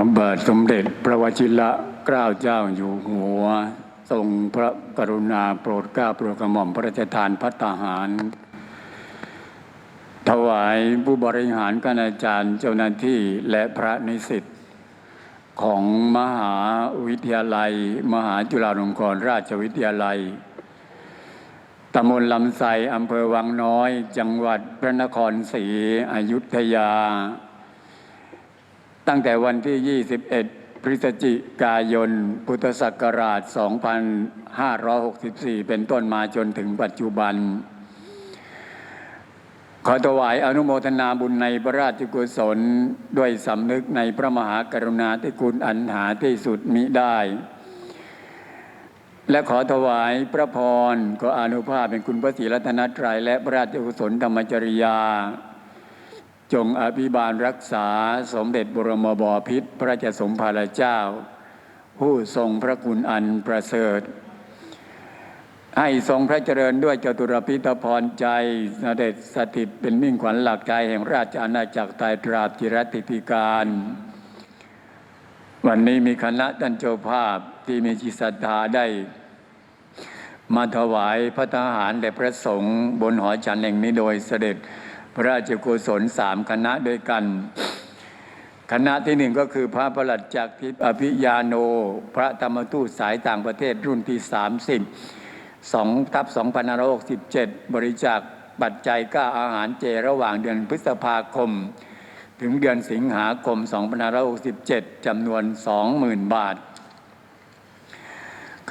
พระบาทสมเด็จพระวชิระเกล้าเจ้าอยู่หัว ทรงพระกรุณาโปรดเกล้าโปรดกระหม่อมพระราชทานพัตตาหาร ถวายผู้บริหารคณาจารย์เจ้าหน้าที่และพระนิสิตของมหาวิทยาลัย มหาจุฬาลงกรณราชวิทยาลัยตำบลลำไทรอำเภอวังน้อย จังหวัดพระนครศรีอยุธยา ตั้งแต่วันที่ 21 พฤศจิกายน พุทธศักราช 2564 เป็นต้นมาจนถึงปัจจุบัน ขอถวายอนุโมทนาบุญในพระราชกุศล ด้วยสำนึกในพระมหากรุณาธิคุณอันหาที่สุดมิได้และขอถวายพระพรก็อนุภาพเป็นคุณพระศรีรัตนตรัยและพระราชกุศลธรรมจริยา จงอภิบาลรักษาสมเด็จบรมบพิตรพระราสมภารเจ้า ผู้ทรงพระคุณอันประเสริฐ ให้ทรงพระเจริญด้วยจตุรพิธพรใจเสด็จสถิตเป็นมิ่งขวัญหลักใจแห่งราชอาณาจักรไทยตราบจิรติติการ วันนี้มีคณะท่านเจ้าภาพที่มีจิตศรัทธาได้ มาถวายพระทหารแด่พระสงฆ์บนหอฉันแห่งนี้โดยเสด็จ ระราชกุศลสามคณะด้วยกัน คณะที่หนึ่งก็คือพระประหลัดจากทิพย์อภิยาโน พระธรรมทูตสายต่างประเทศรุ่นที่ 30 2ทับ2567 บริจาคปัจจัยก้าอาหารเจระหว่างเดือนพฤษภาคม ถึงเดือนสิงหาคม2567จำนวน 20,000 บาท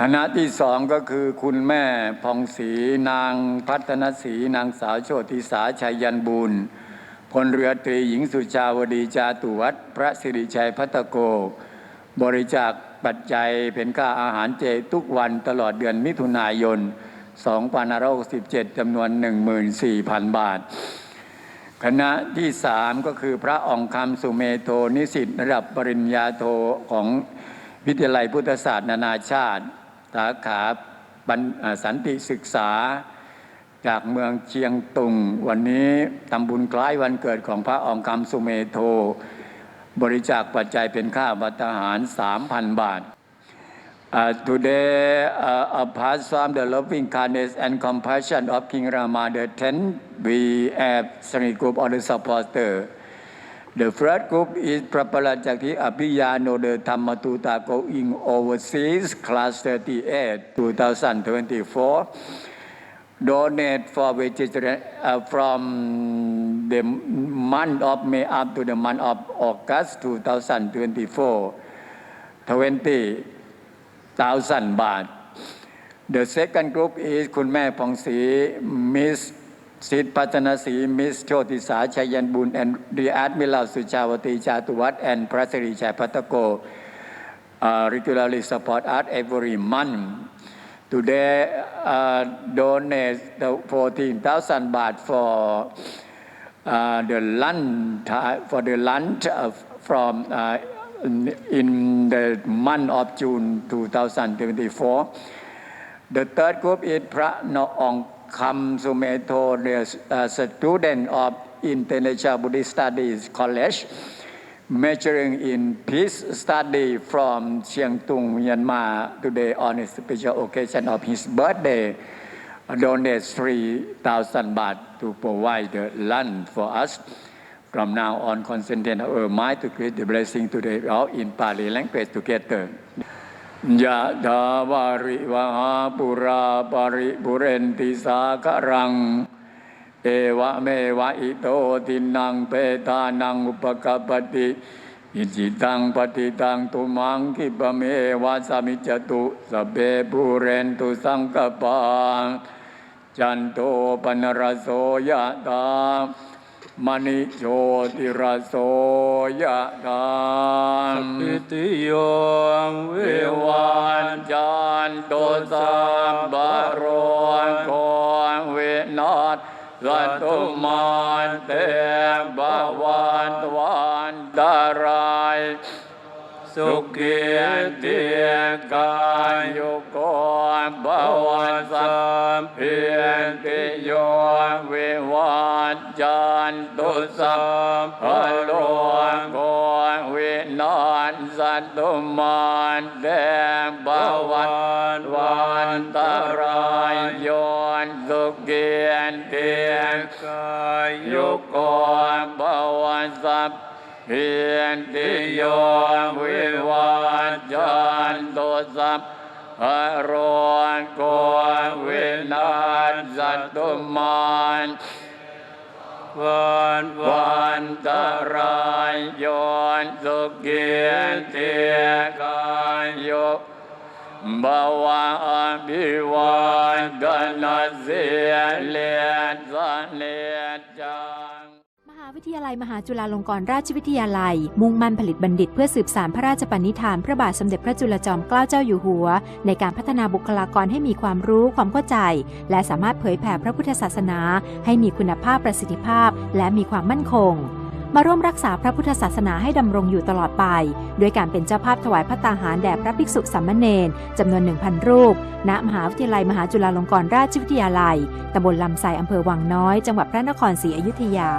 คณะที่สองก็คือคุณแม่พองศรีนางพัฒนศรีนางสาวโชติสาชัยยันบูรณ์พลเรือตรีหญิงสุชาวดีจาตุวัฒน์พระสิริชัยพัตโก บริจาคปัจจัยเป็นค่าอาหารเจทุกวันตลอดเดือนมิถุนายน2567จำนวน 14,000 บาท คณะที่สามก็คือพระอองคำสุเมโทนิสิตระดับปริญญาโทของวิทยาลัยพุทธศาสตร์นานาชาติ สาขาสันติศึกษา จากเมืองเชียงตุง วันนี้ทำบุญคล้ายวันเกิดของพระองคำสุเมโท บริจาคปัจจัยเป็นค่าบัตรหาร 3,000 บาท Uh, today, uh, apart from the loving kindness and compassion of King Rama the Tenth, we have three group of the supporters. The first group is Prapalajakti Abhiyano the Tammatuta going overseas, class 38, 2024. Donate for vegetarian uh, from the month of May up to the month of August 2024. 20 thousand baht. The second group is คุณแม่พองศรี Miss สิทธิพัฒนศรี Miss โชติสาชัยยันบุญ and the Admiral สุชาวตีจาตุวัฒน์ and พระสิริชัยพัตโก uh, regularly support us every month. Today, uh, donate the 14,000 baht for uh, the lunch for the lunch of, from uh, in- in the month of June 2024. The third group is พร Kham as a student of International Buddhist Studies College, majoring in peace study from Chiang Tung, Myanmar, today on a special occasion of his birthday, donated 3,000 baht to provide the land for us. From now on, concentrate our uh, mind to create the blessing today, all in Pali language together. ยะถาวาริวหาปุราปาริปุเรนติสาครัง เอวะเมวะอิโตตินังเปตานังอุปกปปติอิจิตังปฏิตังตุมังคิปะเมวะสามิจตุสเปปุเรนตุสังกปาจันโตปนรโสยะตามณิโชติรโสยะตา ปิติโยวิวิวาวันจันตุสัมบโรโกวินาศสัตุมันเตบวันวันตรายสสุขีติกาอายุยุโกบปววัสสสัสัพมเพียนติโยวิวัจจันตุสัพพะโลโกวิ นสัตุมันเดงบาวัตวันตรายยนสุขีเตียงกายยุยุโกบวสัพเพียนติโยวิวัจจันตุสัพพะโรโกวินาสัตุมันวันวันตรายยน สุขีเตกายโยบวะอภิวันกนาเสเลสเลจังมหาวิทยาลัยมหาจุฬาลงกรณราชวิทยาลัย มุ่งมั่นผลิตบัณฑิตเพื่อสืบสานพระราชปณิธานพระบาทสมเด็จพระจุลจอมเกล้าเจ้าอยู่หัว ในการพัฒนาบุคลากรให้มีความรู้ความเข้าใจ และสามารถเผยแผ่พระพุทธศาสนา ให้มีคุณภาพประสิทธิภาพ และมีความมั่นคง มาร่วมรักษาพระพุทธศาสนาให้ดำรงอยู่ตลอดไป ด้วยการเป็นเจ้าภาพถวายพระตาหารแด่พระภิกษุสามเณรจำนวน 1,000 รูป ณ มหาวิทยาลัยมหาจุฬาลงกรณราชวิทยาลัย ตำบลลำไสอำเภอวังน้อย จังหวัดพระนครศรีอยุธยา